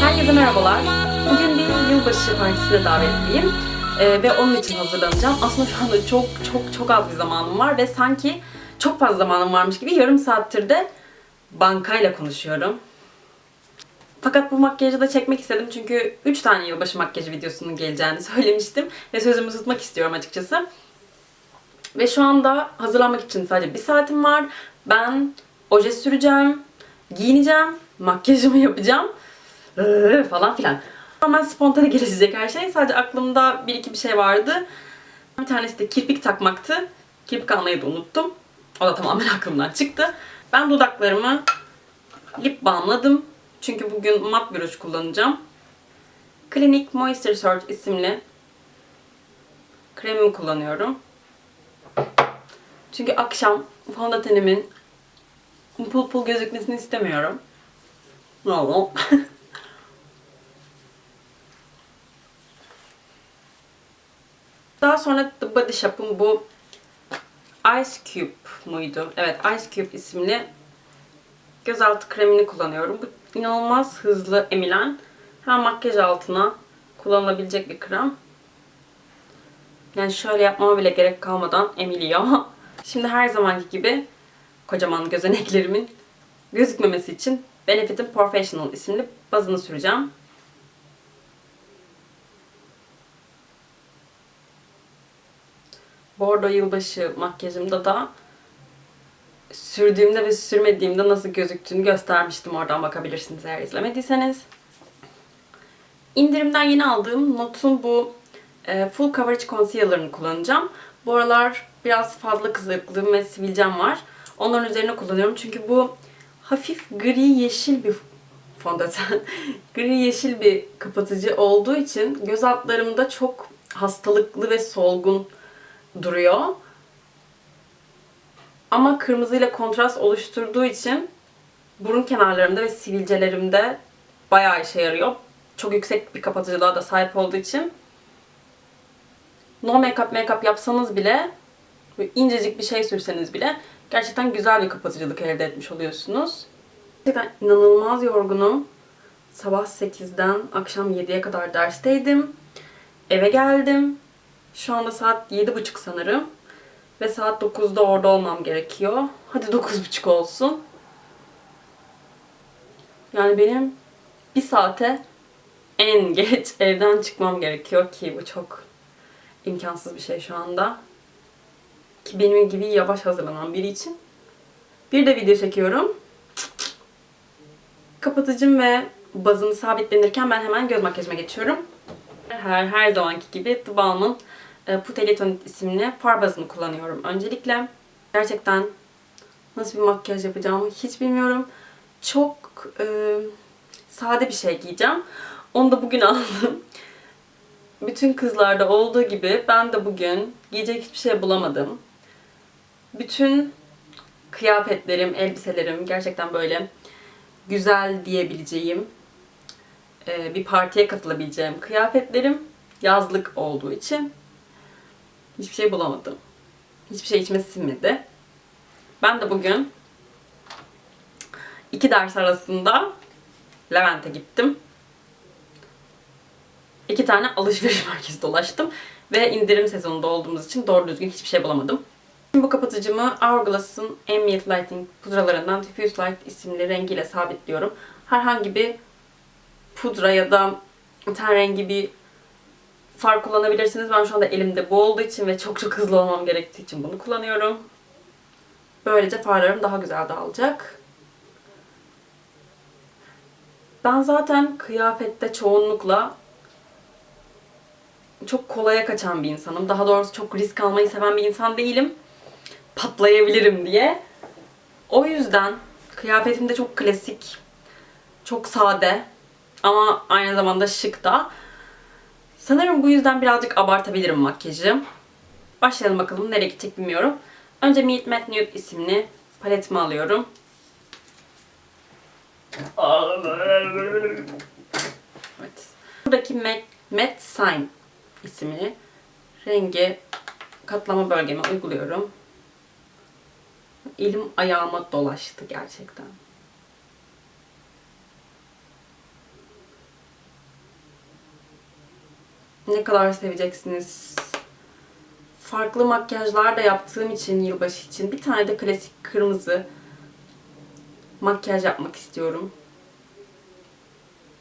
Herkese merhabalar. Bugün bir yılbaşı partisine davetliyim. Ee, ve onun için hazırlanacağım. Aslında şu anda çok çok çok az bir zamanım var ve sanki çok fazla zamanım varmış gibi yarım saattir de bankayla konuşuyorum. Fakat bu makyajı da çekmek istedim çünkü 3 tane yılbaşı makyajı videosunun geleceğini söylemiştim ve sözümü tutmak istiyorum açıkçası. Ve şu anda hazırlanmak için sadece bir saatim var. Ben oje süreceğim, giyineceğim, makyajımı yapacağım falan filan. Tamamen spontane gelişecek her şey. Sadece aklımda bir iki bir şey vardı. Bir tanesi de kirpik takmaktı. Kirpik almayı da unuttum. O da tamamen aklımdan çıktı. Ben dudaklarımı lip balmladım. Çünkü bugün mat bir ruj kullanacağım. Clinique Moisture Surge isimli kremimi kullanıyorum. Çünkü akşam fondötenimin pul pul gözükmesini istemiyorum. Bravo. Daha sonra The Body Shop'un bu Ice Cube muydu? Evet Ice Cube isimli gözaltı kremini kullanıyorum. Bu inanılmaz hızlı emilen hem makyaj altına kullanılabilecek bir krem. Yani şöyle yapmama bile gerek kalmadan emiliyor. Şimdi her zamanki gibi kocaman gözeneklerimin gözükmemesi için Benefit'in Professional isimli bazını süreceğim. Bordo yılbaşı makyajımda da sürdüğümde ve sürmediğimde nasıl gözüktüğünü göstermiştim. Oradan bakabilirsiniz eğer izlemediyseniz. İndirimden yeni aldığım Not'un bu e, Full Coverage Concealer'ını kullanacağım. Bu aralar biraz fazla kızarıklığım ve sivilcem var. Onların üzerine kullanıyorum. Çünkü bu hafif gri yeşil bir fondöten. gri yeşil bir kapatıcı olduğu için göz altlarımda çok hastalıklı ve solgun duruyor. Ama kırmızıyla kontrast oluşturduğu için burun kenarlarımda ve sivilcelerimde bayağı işe yarıyor. Çok yüksek bir kapatıcılığa da sahip olduğu için no make-up make-up yapsanız bile incecik bir şey sürseniz bile gerçekten güzel bir kapatıcılık elde etmiş oluyorsunuz. Gerçekten inanılmaz yorgunum. Sabah 8'den akşam 7'ye kadar dersteydim. Eve geldim. Şu anda saat 7.30 sanırım. Ve saat 9'da orada olmam gerekiyor. Hadi 9.30 olsun. Yani benim bir saate en geç evden çıkmam gerekiyor ki bu çok imkansız bir şey şu anda. Ki benim gibi yavaş hazırlanan biri için. Bir de video çekiyorum. Kapatıcım ve bazını sabitlenirken ben hemen göz makyajıma geçiyorum. Her, her zamanki gibi The Balm'ın e, Puteli Tonit isimli far bazını kullanıyorum öncelikle. Gerçekten nasıl bir makyaj yapacağımı hiç bilmiyorum. Çok e, sade bir şey giyeceğim. Onu da bugün aldım. Bütün kızlarda olduğu gibi ben de bugün giyecek hiçbir şey bulamadım. Bütün kıyafetlerim, elbiselerim gerçekten böyle güzel diyebileceğim, e, bir partiye katılabileceğim kıyafetlerim yazlık olduğu için hiçbir şey bulamadım. Hiçbir şey içime sinmedi. Ben de bugün iki ders arasında Levent'e gittim. İki tane alışveriş merkezi dolaştım. Ve indirim sezonunda olduğumuz için doğru düzgün hiçbir şey bulamadım. Şimdi bu kapatıcımı Hourglass'ın Ambient Lighting pudralarından Diffuse Light isimli rengiyle sabitliyorum. Herhangi bir pudra ya da ten rengi bir far kullanabilirsiniz. Ben şu anda elimde bu olduğu için ve çok çok hızlı olmam gerektiği için bunu kullanıyorum. Böylece farlarım daha güzel dağılacak. Ben zaten kıyafette çoğunlukla çok kolaya kaçan bir insanım. Daha doğrusu çok risk almayı seven bir insan değilim. Patlayabilirim diye. O yüzden kıyafetim de çok klasik, çok sade ama aynı zamanda şık da. Sanırım bu yüzden birazcık abartabilirim makyajı. Başlayalım bakalım nereye gidecek bilmiyorum. Önce Meet Matte Nude isimli paletimi alıyorum. Evet. Buradaki Matte, Matte Sign isimli rengi katlama bölgeme uyguluyorum. Elim ayağıma dolaştı gerçekten. Ne kadar seveceksiniz. Farklı makyajlar da yaptığım için yılbaşı için bir tane de klasik kırmızı makyaj yapmak istiyorum.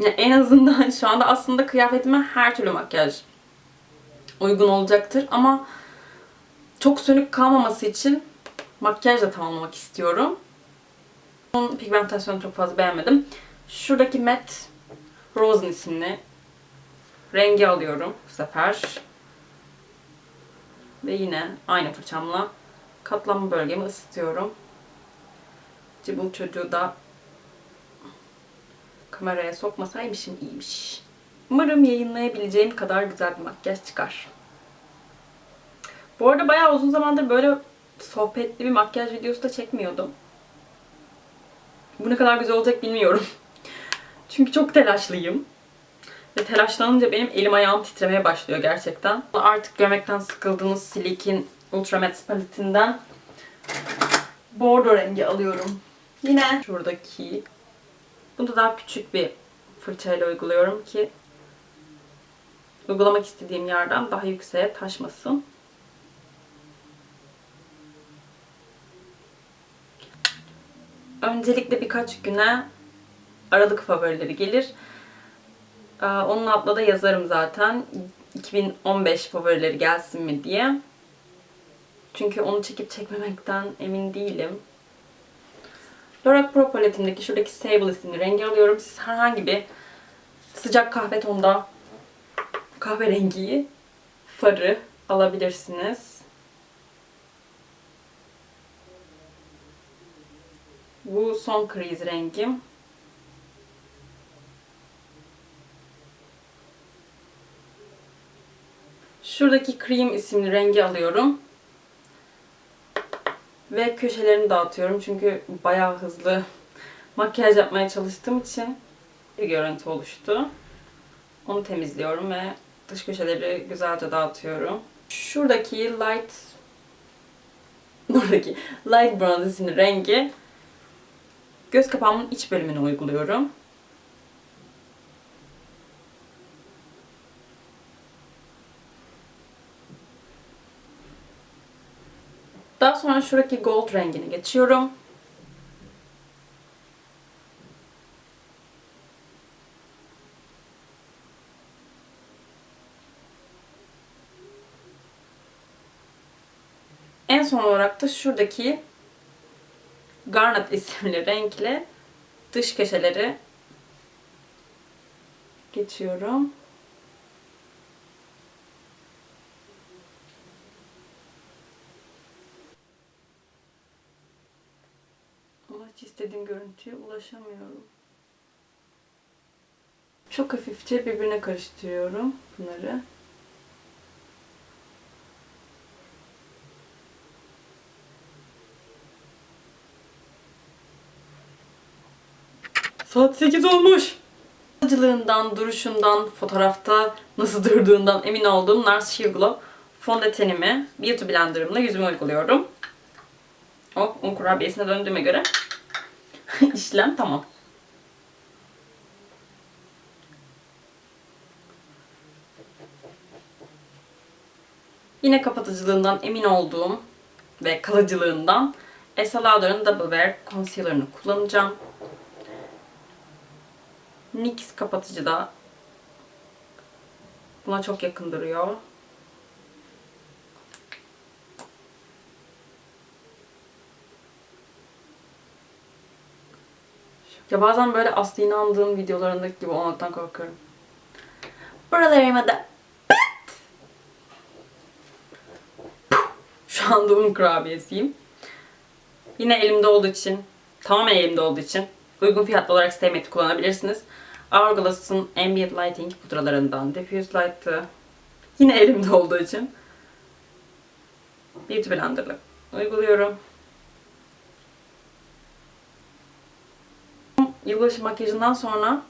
Yani en azından şu anda aslında kıyafetime her türlü makyaj uygun olacaktır ama çok sönük kalmaması için makyajla tamamlamak istiyorum. Onun pigmentasyonu çok fazla beğenmedim. Şuradaki Matte Rosen isimli rengi alıyorum bu sefer. Ve yine aynı fırçamla katlanma bölgemi ısıtıyorum. Cıbıl çocuğu da kameraya sokmasaymışım iyiymiş. Umarım yayınlayabileceğim kadar güzel bir makyaj çıkar. Bu arada bayağı uzun zamandır böyle sohbetli bir makyaj videosu da çekmiyordum. Bu ne kadar güzel olacak bilmiyorum. Çünkü çok telaşlıyım. Ve telaşlanınca benim elim ayağım titremeye başlıyor gerçekten. Artık görmekten sıkıldığınız Silikin Ultra Matte paletinden bordo rengi alıyorum. Yine şuradaki bunu da daha küçük bir fırçayla uyguluyorum ki uygulamak istediğim yerden daha yükseğe taşmasın. Öncelikle birkaç güne Aralık favorileri gelir. Ee, Onun altına da yazarım zaten 2015 favorileri gelsin mi diye. Çünkü onu çekip çekmemekten emin değilim. Lorac Pro paletimdeki şuradaki Sable isimli rengi alıyorum. Siz herhangi bir sıcak kahve tonda kahverengiyi farı alabilirsiniz. Bu son kriz rengim. Şuradaki Cream isimli rengi alıyorum. Ve köşelerini dağıtıyorum çünkü bayağı hızlı makyaj yapmaya çalıştığım için bir görüntü oluştu. Onu temizliyorum ve dış köşeleri güzelce dağıtıyorum. Şuradaki light buradaki light brown isimli rengi göz kapağımın iç bölümüne uyguluyorum. Daha sonra şuradaki gold rengini geçiyorum. En son olarak da şuradaki Garnet isimli renkle dış köşeleri geçiyorum. Ama hiç istediğim görüntüye ulaşamıyorum. Çok hafifçe birbirine karıştırıyorum bunları. Saat 8 olmuş. Acılığından, duruşundan, fotoğrafta nasıl durduğundan emin olduğum Nars Sheer Glow fondötenimi Beauty Blender'ımla yüzüme uyguluyorum. Oh, un kurabiyesine döndüğüme göre işlem tamam. Yine kapatıcılığından emin olduğum ve kalıcılığından Estee Lauder'ın Double Wear Concealer'ını kullanacağım. NYX kapatıcı da buna çok yakın duruyor. Ya bazen böyle Aslı inandığım videolarındaki gibi olmaktan korkuyorum. Buralarıma da! Şu anda un kurabiyesiyim. Yine elimde olduğu için, tamamen elimde olduğu için uygun fiyatlı olarak Matte kullanabilirsiniz. Hourglass'ın Ambient Lighting pudralarından Diffuse Light'ı yine elimde olduğu için Beauty Blender'la uyguluyorum. Yılbaşı makyajından sonra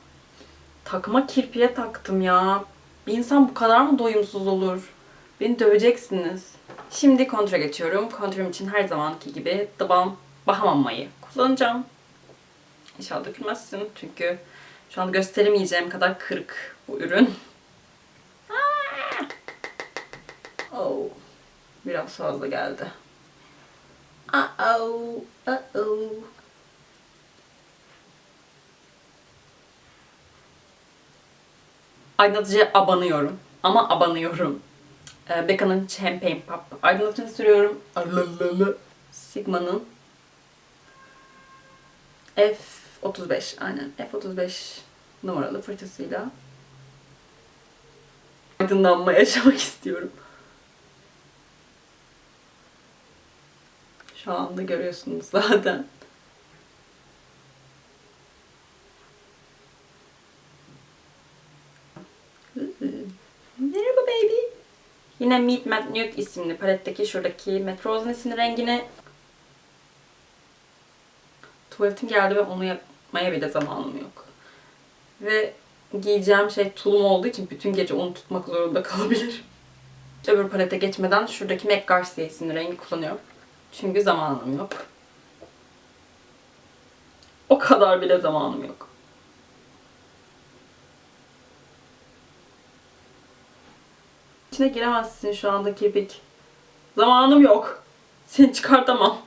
takma kirpiye taktım ya. Bir insan bu kadar mı doyumsuz olur? Beni döveceksiniz. Şimdi kontra geçiyorum. Kontürüm için her zamanki gibi The Balm Bahamama'yı kullanacağım. İnşallah dökülmezsin çünkü şu anda gösteremeyeceğim kadar kırık bu ürün. Aa! Oh. Biraz fazla geldi. Uh-oh. Uh-oh. Aydınlatıcıya abanıyorum. Ama abanıyorum. Ee, Becca'nın Champagne Pop aydınlatıcını sürüyorum. Sigma'nın F35 aynen F35 numaralı fırçasıyla aydınlanma yaşamak istiyorum. Şu anda görüyorsunuz zaten. Yine Meet Matte Nude isimli paletteki şuradaki Matte Rose isimli rengini tuvaletim geldi ve onu yapmaya bile zamanım yok. Ve giyeceğim şey tulum olduğu için bütün gece onu tutmak zorunda kalabilir. Öbür palete geçmeden şuradaki MAC Garcia isimli rengi kullanıyorum. Çünkü zamanım yok. O kadar bile zamanım yok. İçine giremezsin şu anda kirpik. Zamanım yok. Seni çıkartamam.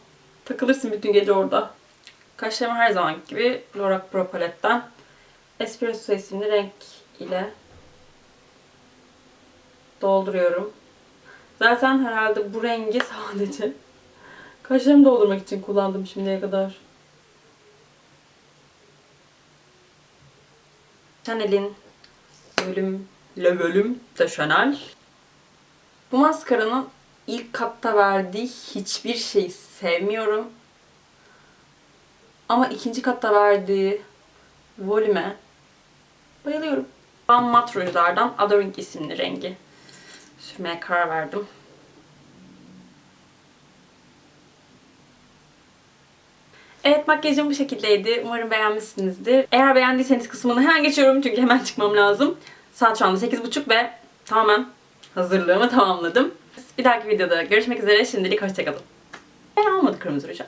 Takılırsın bütün gece orada. Kaşlarımı her zaman gibi Lorac Pro paletten Espresso isimli renk ile dolduruyorum. Zaten herhalde bu rengi sadece kaşlarımı doldurmak için kullandım şimdiye kadar. Chanel'in bölüm Le Bölüm de Chanel. Bu maskaranın ilk katta verdiği hiçbir şeyi sevmiyorum. Ama ikinci katta verdiği volüme bayılıyorum. Ben mat rujlardan Adoring isimli rengi sürmeye karar verdim. Evet makyajım bu şekildeydi. Umarım beğenmişsinizdir. Eğer beğendiyseniz kısmını hemen geçiyorum çünkü hemen çıkmam lazım. Saat şu anda 8.30 ve tamamen hazırlığımı tamamladım. Bir dahaki videoda görüşmek üzere. Şimdilik hoşçakalın. Ben almadı kırmızı ruju.